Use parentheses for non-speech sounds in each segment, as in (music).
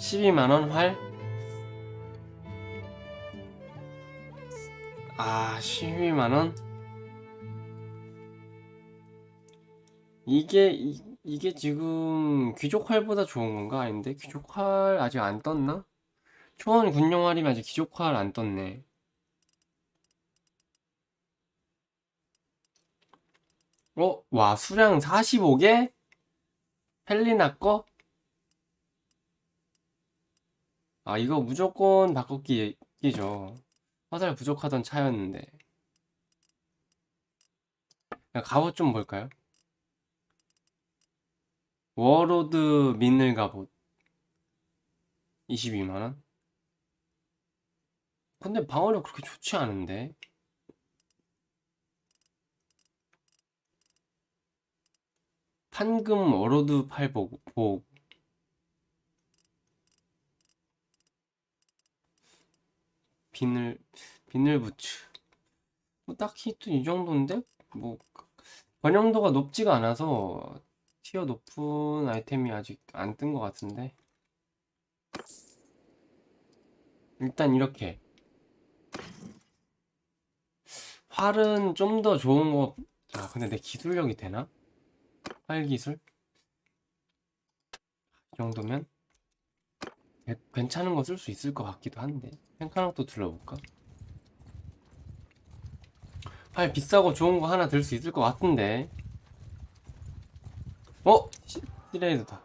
12만원 활? 아 12만원? 이게 이, 이게 지금 귀족 활보다 좋은 건가? 아닌데 귀족 활 아직 안 떴나? 초원 군용 활이면 아직 귀족 활 안 떴네 어? 와 수량 45개? 펠리나 거? 아 이거 무조건 바꿔기 얘기죠. 화살 부족하던 차였는데. 그냥 갑옷 좀 볼까요? 워로드 민늘 갑옷. 22만원? 근데 방어력 그렇게 좋지 않은데? 판금 워로드 팔복 비늘 비늘 부츠. 뭐 딱히 또 이 정도인데? 뭐 번영도가 높지가 않아서 티어 높은 아이템이 아직 안 뜬 것 같은데. 일단 이렇게. 활은 좀 더 좋은 거 아 근데 내 기술력이 되나? 활 기술? 이 정도면? 개- 괜찮은 거 쓸 수 있을 것 같기도 한데. 펜카락도 둘러볼까? 활 비싸고 좋은 거 하나 들 수 있을 것 같은데. 어? 시- 시레이드다.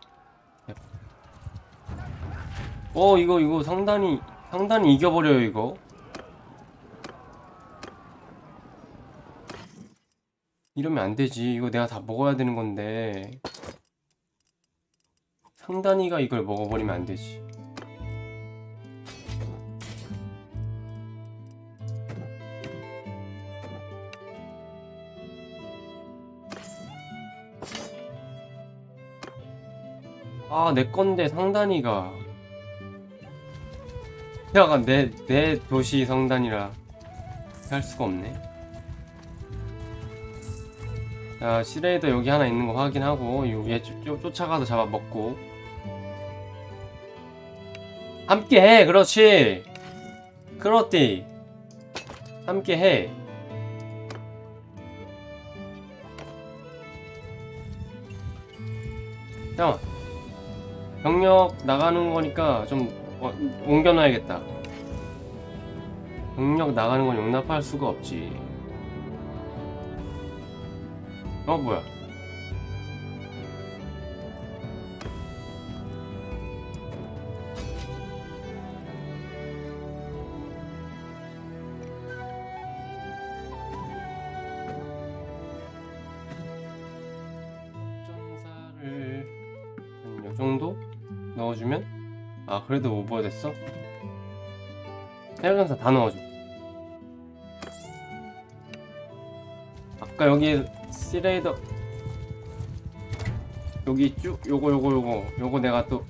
예. 어 이거 이거 상단히 상단히 이겨버려요 이거. 이러면 안 되지. 이거 내가 다 먹어야 되는 건데. 상단이가 이걸 먹어버리면 안 되지 아, 내 건데 상단이가. 야가 내, 내 도시 성단이라 할 수가 없네. 자, 시레이더 여기 하나 있는 거 확인하고 요- 얘 쫓아가서 잡아먹고. 함께 해 그렇지. 그렇디. 함께 해. 잠깐만 병력 나가는 거니까 좀 어, 옮겨놔야겠다. 병력 나가는 건 용납할 수가 없지. 어 뭐야? 그래도 오버 됐어? 해양전사 다 넣어줘. 아까 여기 시레이더 여기 쭉 요거 요거 요거 요거 내가 또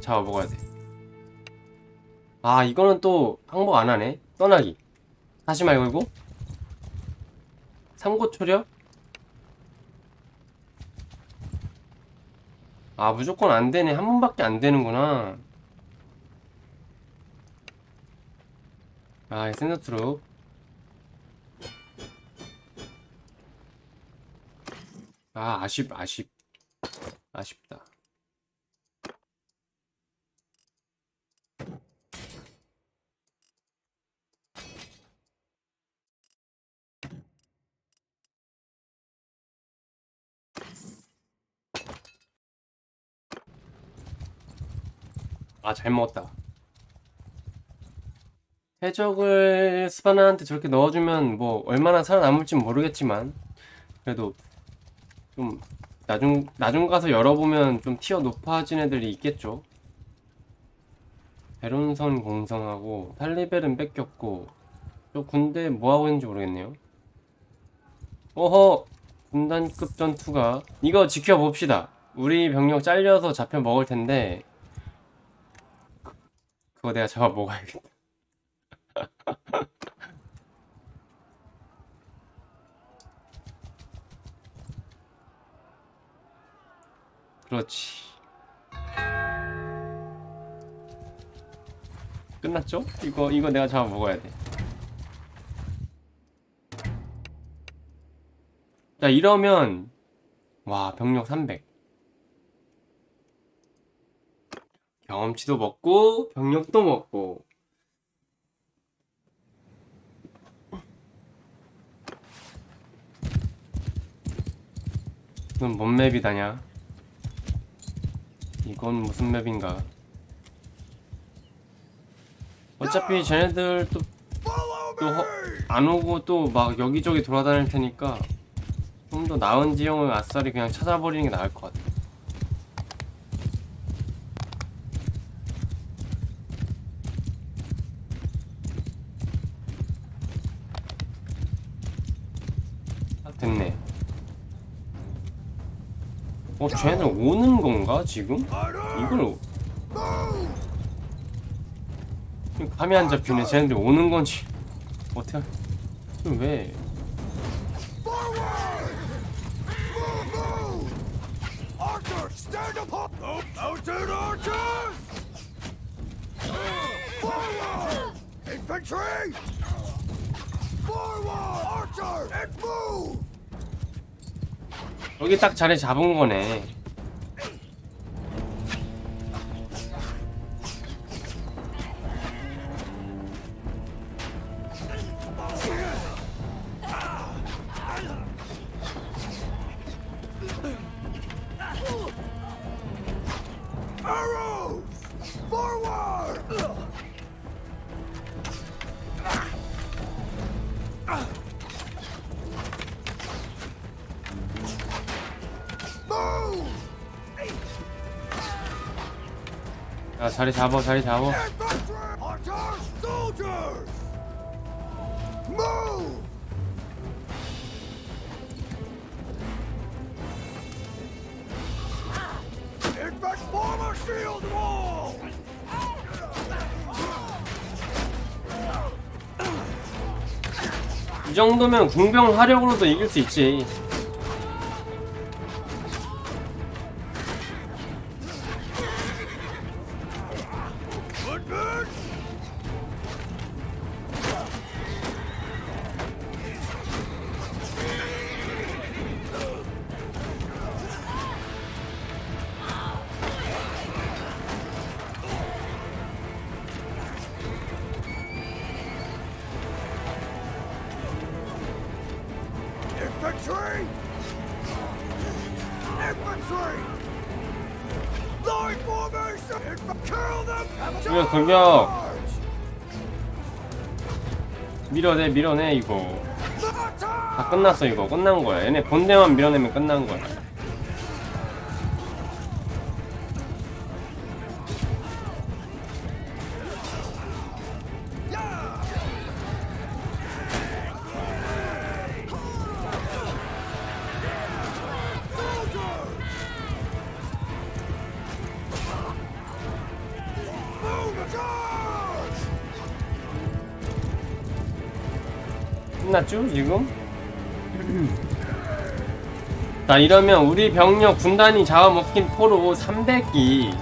잡아 먹어야 돼아 이거는 또 항복 안 하네. 떠나기. 다시 말 걸고. 삼고초려 아 무조건 안 되네. 한 번밖에 안 되는구나. 아이 센터트로. 아 아쉽 아쉽 아쉽다 아 잘 먹었다 해적을 스파나한테 저렇게 넣어주면 뭐 얼마나 살아남을진 모르겠지만 그래도 좀 나중 나중 가서 열어보면 좀 티어 높아진 애들이 있겠죠. 베론선 공성하고 탈리벨은 뺏겼고 저 군대 뭐 하고 있는지 모르겠네요. 어허 군단급 전투가 이거 지켜봅시다. 우리 병력 잘려서 잡혀 먹을 텐데 그거 내가 잡아 먹어야겠다. (laughs) 그렇지. 끝났죠? 이거 이거 내가 잡아 먹어야 돼. 자 이러면 와 병력 300. 경험치도 먹고 병력도 먹고. 이건 뭔 맵이다냐? 이건 무슨 맵인가? 어차피 쟤네들 또 또안 오고 또 막 여기저기 돌아다닐 테니까 좀 더 나은 지형을 아싸리 그냥 찾아버리는 게 나을 것 같아. 아, 됐네. 어, 쟤네들 오는 건가, 지금? 이걸 감이 안 잡히네. 쟤네들 오는 건지 어떻게? 왜? Oh! Infantry! Forward! Archer, let's move! 여기 딱 자리 잡은 거네. 자리 잡아, 자리 잡아. 이 정도면 궁병 화력으로도 이길 수 있지. Woodbirds! 돌격. 밀어내, 밀어내 이거. 다 끝났어 이거. 끝난 거야. 얘네 본대만 밀어내면 끝난 거야. 끝났죠 지금? 자 이러면 우리 병력 군단이 잡아먹힌 포로 300이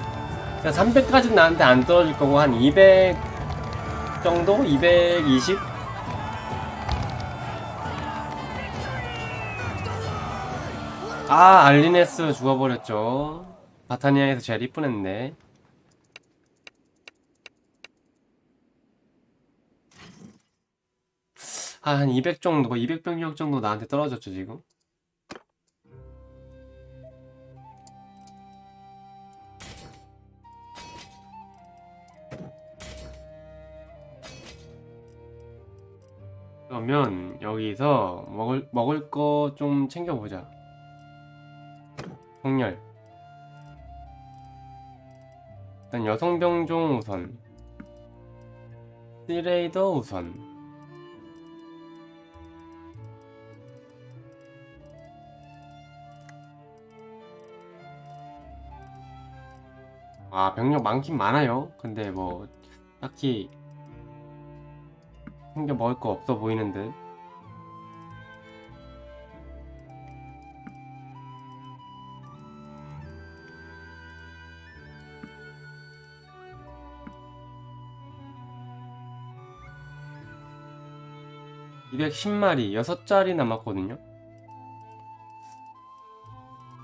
300까지는 나한테 안 떨어질 거고 한 200 정도? 220? 아 알리네스 죽어버렸죠 바타니아에서 제일 이쁜 앤데 아, 한 200 정도, 200 병력 정도 나한테 떨어졌죠, 지금? 그러면 여기서 먹을 먹을 거 좀 챙겨보자. 정렬. 일단 여성병종 우선. 시레이더 우선. 아 병력 많긴 많아요. 근데 뭐 딱히 생겨 먹을 거 없어 보이는데. (210마리) (6자리) 남았거든요.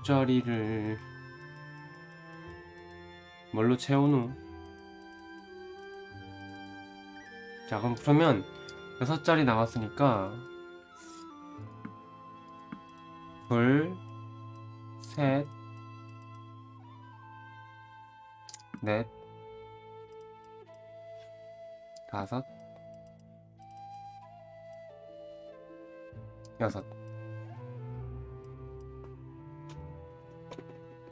6자리를 뭘로 채우노? 자 그럼 그러면 6자리 남았으니까 둘, 셋, 넷, 다섯, 여섯.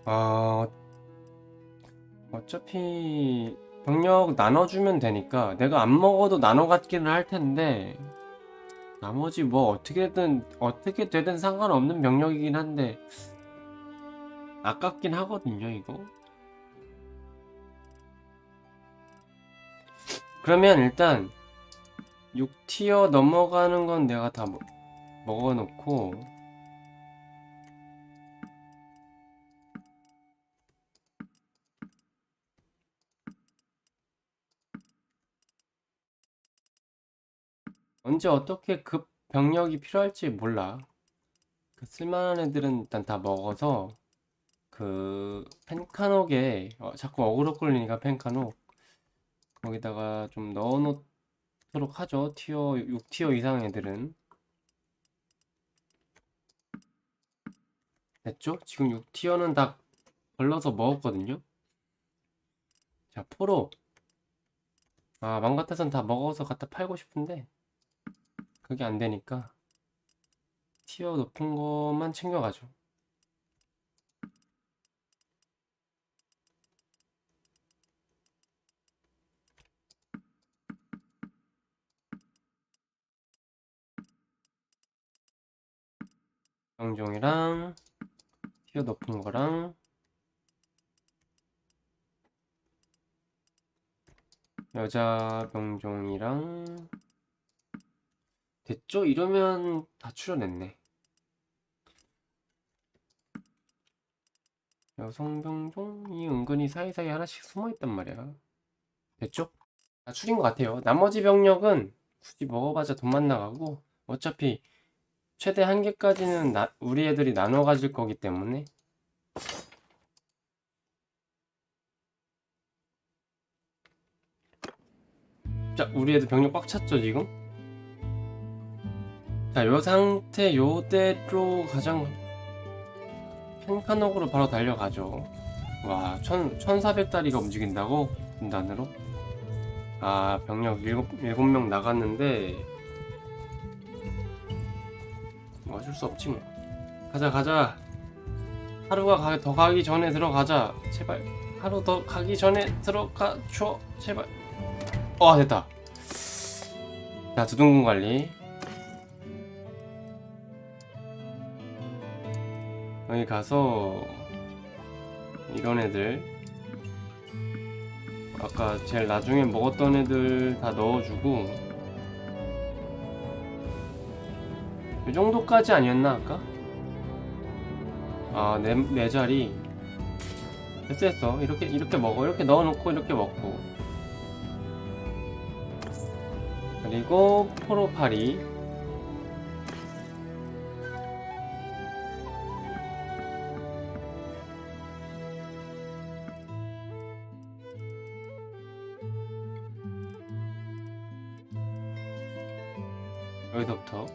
아, 어 차피 병력 나눠주면 되니까 내가 안 먹어도 나눠 갖기는 할 텐데 나머지 뭐 어떻게든 어떻게 되든 상관없는 병력이긴 한데 아깝긴 하거든요 이거. 그러면 일단 6티어 넘어가는 건 내가 다 먹- 먹어놓고 언제 어떻게 급 병력이 필요할지 몰라. 그 쓸만한 애들은 일단 다 먹어서 그 펜카녹에 어, 자꾸 어그로 끌리니까 펜카녹 거기다가 좀 넣어놓도록 하죠. 티어 6티어 이상 애들은 됐죠? 지금 6티어는 다 걸러서 먹었거든요. 자, 포로 아, 맘 같아선 다 먹어서 갖다 팔고 싶은데 그게 안 되니까 티어 높은 것만 챙겨가죠. 병종이랑 티어 높은 거랑 여자 병종이랑 됐죠? 이러면 다 출연했네. 여성 병종이 은근히 사이사이 하나씩 숨어 있단 말이야. 됐죠? 다 출인 것 같아요. 나머지 병력은 굳이 먹어봐야 돈만 나가고 어차피 최대 한 개까지는 나- 우리 애들이 나눠 가질 거기 때문에 자 우리 애들 병력 꽉 찼죠 지금? 자 요 상태 요대로 가장 펜카녹으로 바로 달려가죠. 와 천, 1400다리가 움직인다고? 분단으로? 아 병력 7, 7명 나갔는데 뭐 어쩔 수 없지 뭐. 가자 가자. 하루가 가, 더 가기 전에 들어가자. 제발. 하루 더 가기 전에 들어가줘. 제발. 어 됐다. 자 두둥근 관리 여기 가서 이런 애들 아까 제일 나중에 먹었던 애들 다 넣어주고 이 정도까지 아니었나 아까? 아, 네, 네 자리. 됐어, 됐어. 이렇게, 이렇게 먹어. 이렇게 넣어놓고, 이렇게 먹고. 그리고, 포로파리. 여기서부터.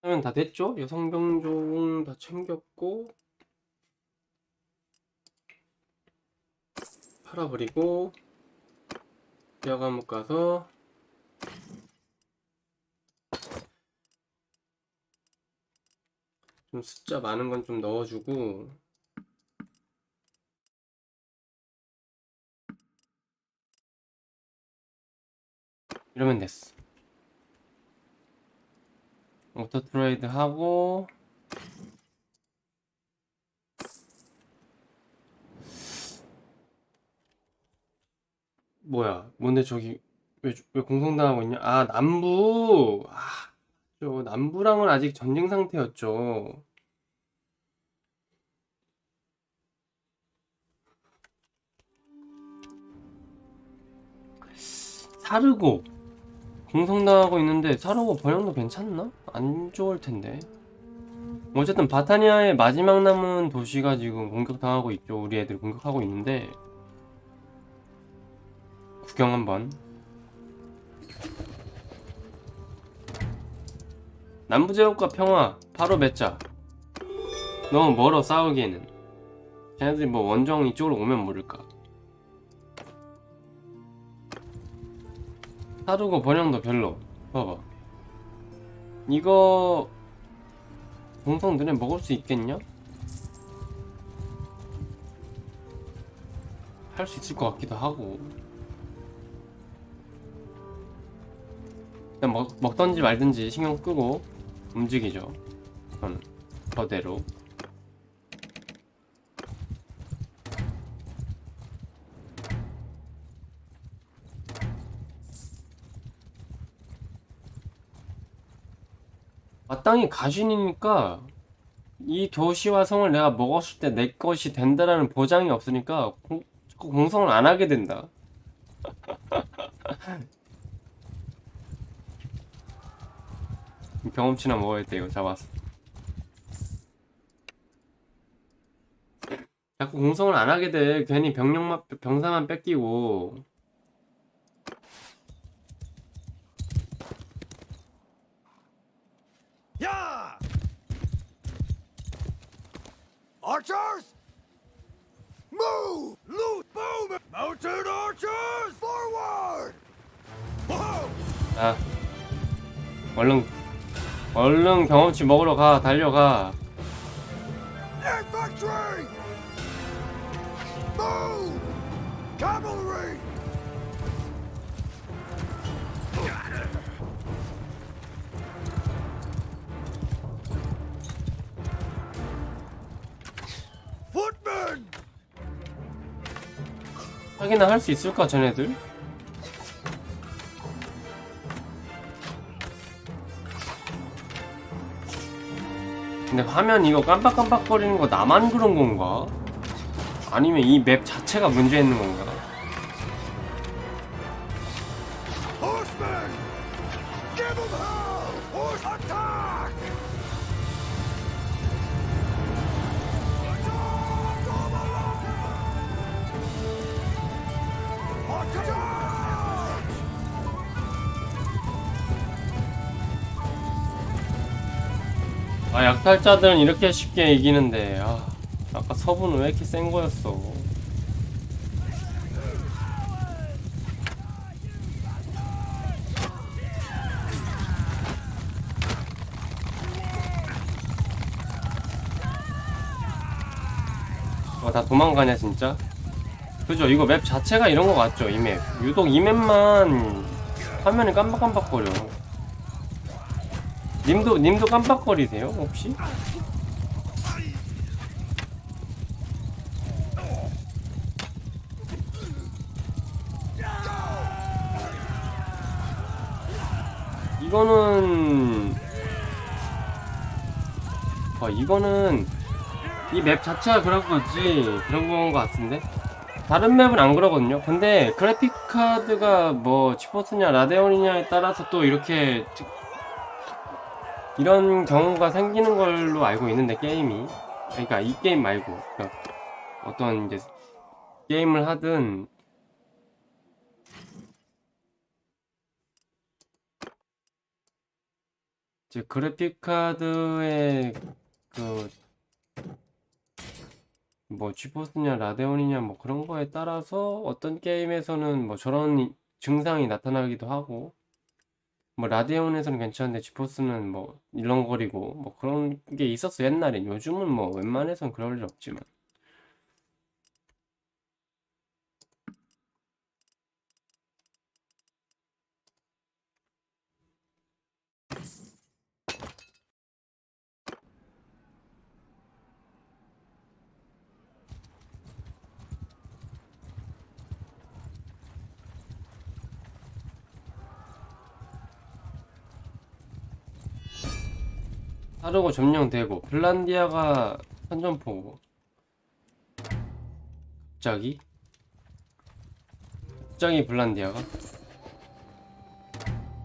하면 다 됐죠? 여성병종 다 챙겼고 팔아버리고 대학 감옥 가서 좀 숫자 많은 건 좀 넣어주고 이러면 됐어. 오토 트레이드 하고 뭐야? 뭔데 저기 왜, 왜 공성당하고 있냐? 아, 남부. 아, 저 남부랑은 아직 전쟁 상태였죠. 사르고 공성당하고 있는데 사르고 번영도 괜찮나? 안 좋을 텐데. 어쨌든 바타니아의 마지막 남은 도시가 지금 공격당하고 있죠. 우리 애들 공격하고 있는데 구경 한번. 남부제국과 평화 바로 맺자. 너무 멀어 싸우기에는. 쟤네들이 뭐 원정 이쪽으로 오면 모를까. 사두고 번영도 별로. 봐봐. 이거 공성 눈에 먹을 수 있겠냐? 할 수 있을 것 같기도 하고. 그냥 먹, 먹던지 말든지 신경 끄고 움직이죠. 저는 저대로. 마땅히 가신이니까 이 도시와 성을 내가 먹었을 때 내 것이 된다라는 보장이 없으니까 공, 공성을 안 하게 된다. (laughs) 경험치나 먹어야 돼 이거 잡았어. 자꾸 공성을 안 하게 돼. 괜히 병력만 병사만 뺏기고. Yeah! Archers! Move! Loot! Boom! Mounted archers! Forward! Whoa! 아, 얼른 얼른 경험치 먹으러 가 달려가. 하기는 할수 있을까 쟤네들? 근데 화면 이거 깜빡깜빡거리는 거 나만 그런 건가? 아니면 이 맵 자체가 문제 있는 건가? 아 약탈자들은 이렇게 쉽게 이기는데 아 아까 서부는 왜 이렇게 센 거였어? 어, 다 도망가냐 진짜? 그죠? 이거 맵 자체가 이런 거 같죠? 이 맵. 유독 이 맵만 화면이 깜빡깜빡거려. 님도 님도 깜빡거리세요 혹시? 이거는 어 이거는 이 맵 자체가 그런 거지 그런 건 것 같은데 다른 맵은 안 그러거든요 근데 그래픽 카드가 뭐 치포스냐 라데온이냐에 따라서 또 이렇게 이런 경우가 생기는 걸로 알고 있는데 게임이. 그러니까 이 게임 말고 그러니까 어떤 이제 게임을 하든 이제 그래픽 카드의 그뭐 지포스냐 라데온이냐 뭐 그런 거에 따라서 어떤 게임에서는 뭐 저런 이- 증상이 나타나기도 하고 뭐 라데온에서는 괜찮은데 지포스는 뭐 일렁거리고 뭐 그런 게 있었어 옛날엔. 요즘은 뭐 웬만해선 그럴 일 없지만 사르고 점령되고 핀란디아가 선전포고 갑자기? 갑자기 핀란디아가?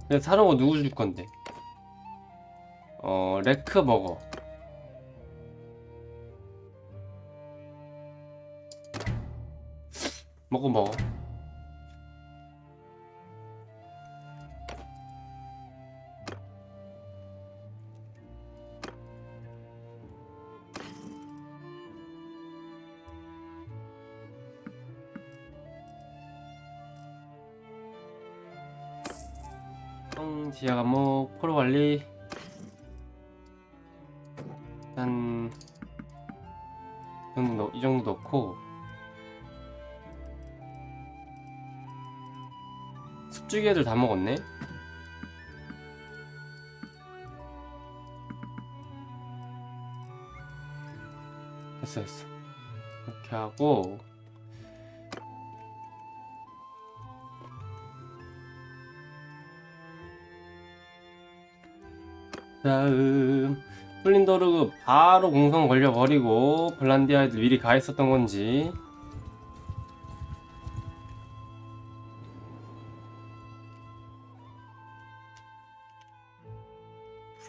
근데 사르고 누구 줄 건데? 어 레크버거 먹어 먹어 형 지하 감목 포로 관리. 이 정도, 넣- 이 정도 넣고. 숲주기 애들 다 먹었네? 됐어 됐어. 이렇게 하고 다음. 플린더르그 바로 공성 걸려버리고 블란디아 애들 미리 가 있었던 건지.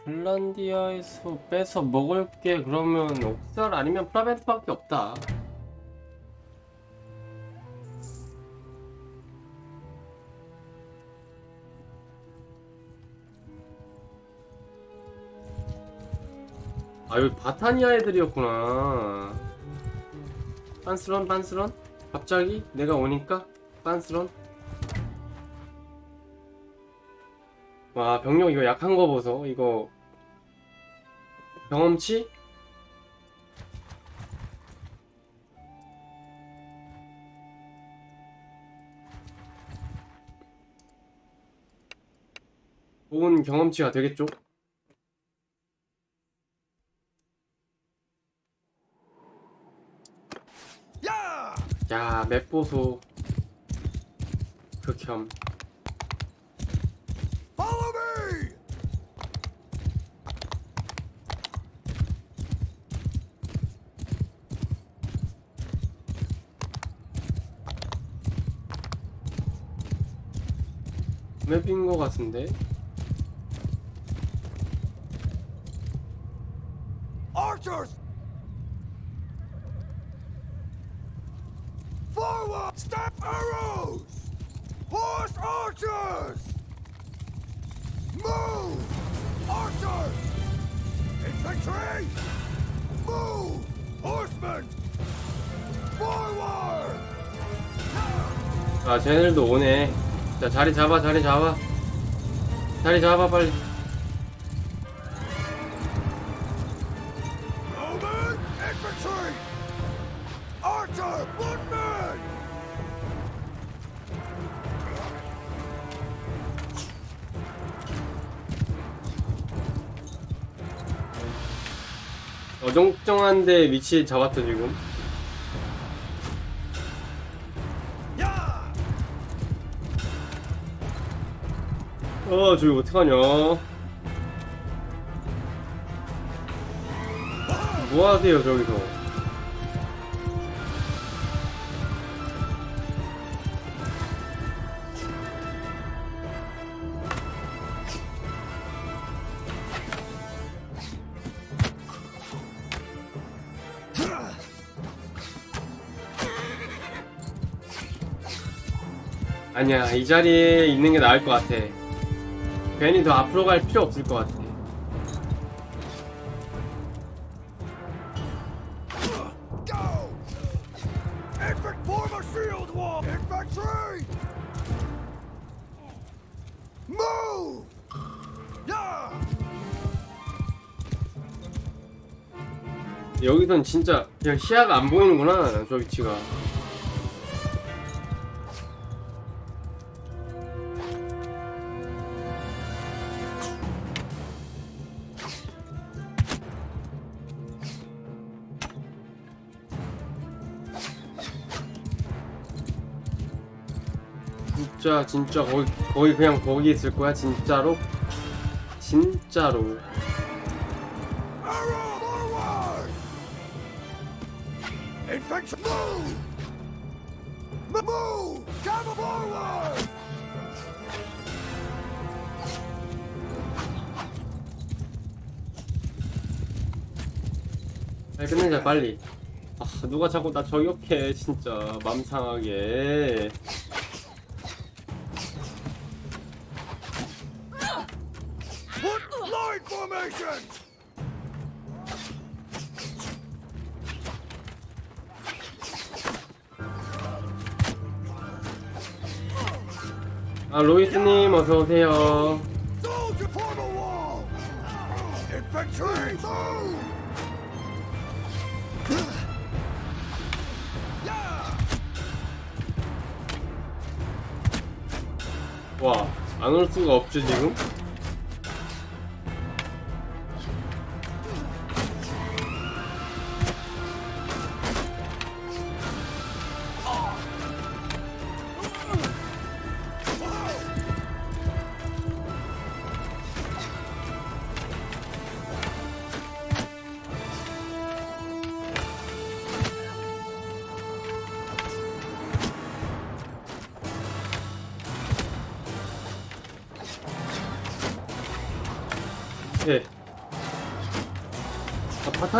플란디아에서 빼서 먹을 게 그러면 옥살 아니면 프라벤트밖에 없다 아 여기 바타니아 애들이었구나. 빤스런 빤스런. 갑자기 내가 오니까 빤스런. 와 병력 이거 약한 거 보소. 이거 경험치? 좋은 경험치가 되겠죠? 야, 맵 보소. 극혐. 맵인 거 같은데? Archers! 쟤네들도 오네. 자, 자리 잡아, 자리 잡아. 자리 잡아, 빨리. 어정쩡한데 위치 잡았죠, 지금. 어, 저기 어떡하냐. 뭐 하세요, 저기서. 아니야, 이 자리에 있는 게 나을 것 같아. 괜히 더 앞으로 갈 필요 없을 것 같아. 여기선 진짜 그냥 시야가 안 보이는구나, 저 위치가. 진짜 진짜 거의 거의 그냥 거기 있을 거야 진짜로? 진짜로. 빨리 끝내자 빨리. 아 누가 자꾸 나 저격해 진짜. 맘 상하게. 아 로이스님 어서 오세요 Soldier form a wall! Infantry, move! Yeah! 와안 올 수가 없죠 지금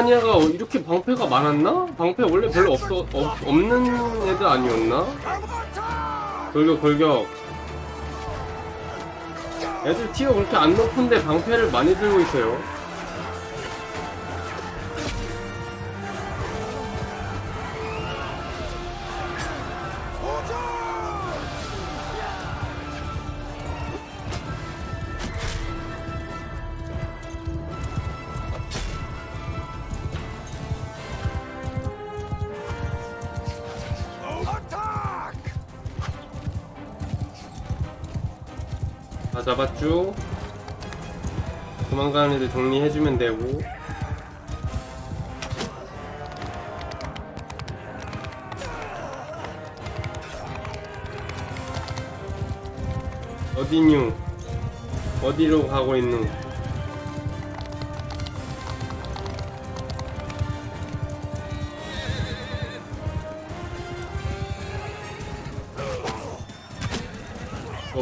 타니아가 이렇게 방패가 많았나? 방패 원래 별로 없어 없, 없는 애들 아니었나? 골격 골격 애들 티어 그렇게 안 높은데 방패를 많이 들고 있어요 잡았죠? 도망가는 애들 정리해주면 되고. 어디뉴? 어디로 가고 있는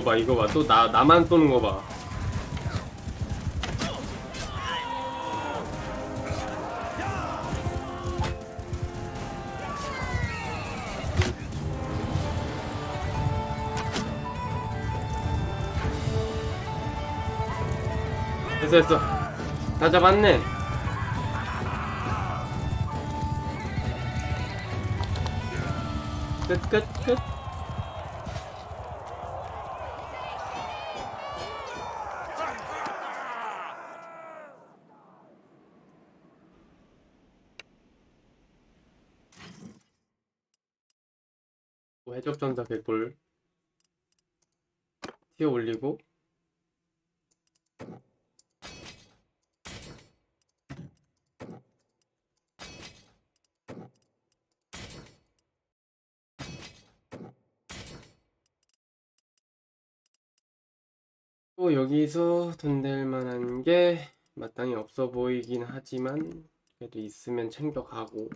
이거 봐 이거 봐 또 나 나만 쏘는 거 봐. 됐어 됐어. 다 잡았네. 끝 끝 끝 해적전사 개꿀. 티어 올리고. 또 여기서 돈 될 만한 게 마땅히 없어 보이긴 하지만 그래도 있으면 챙겨가고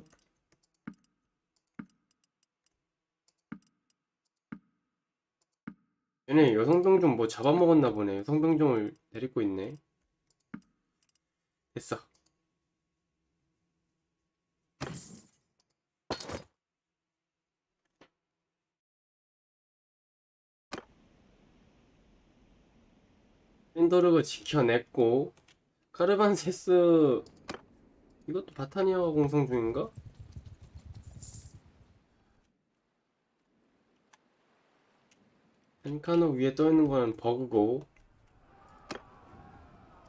얘네 여성병종 뭐 잡아먹었나 보네. 여성병종을 데리고 있네. 됐어. 샌더르가 지켜냈고 카르반세스 이것도 바타니아와 공성 중인가? 펜카노 위에 떠있는 거는 버그고.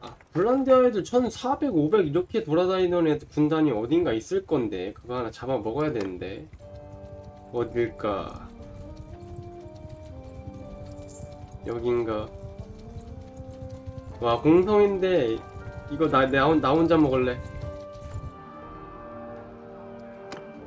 아 블란디아 애들 1400, 500 이렇게 돌아다니던 애들 군단이 어딘가 있을 건데 그거 하나 잡아 먹어야 되는데. 어딜까? 여긴가? 와 공성인데 이거 나, 나, 혼- 나 혼자 먹을래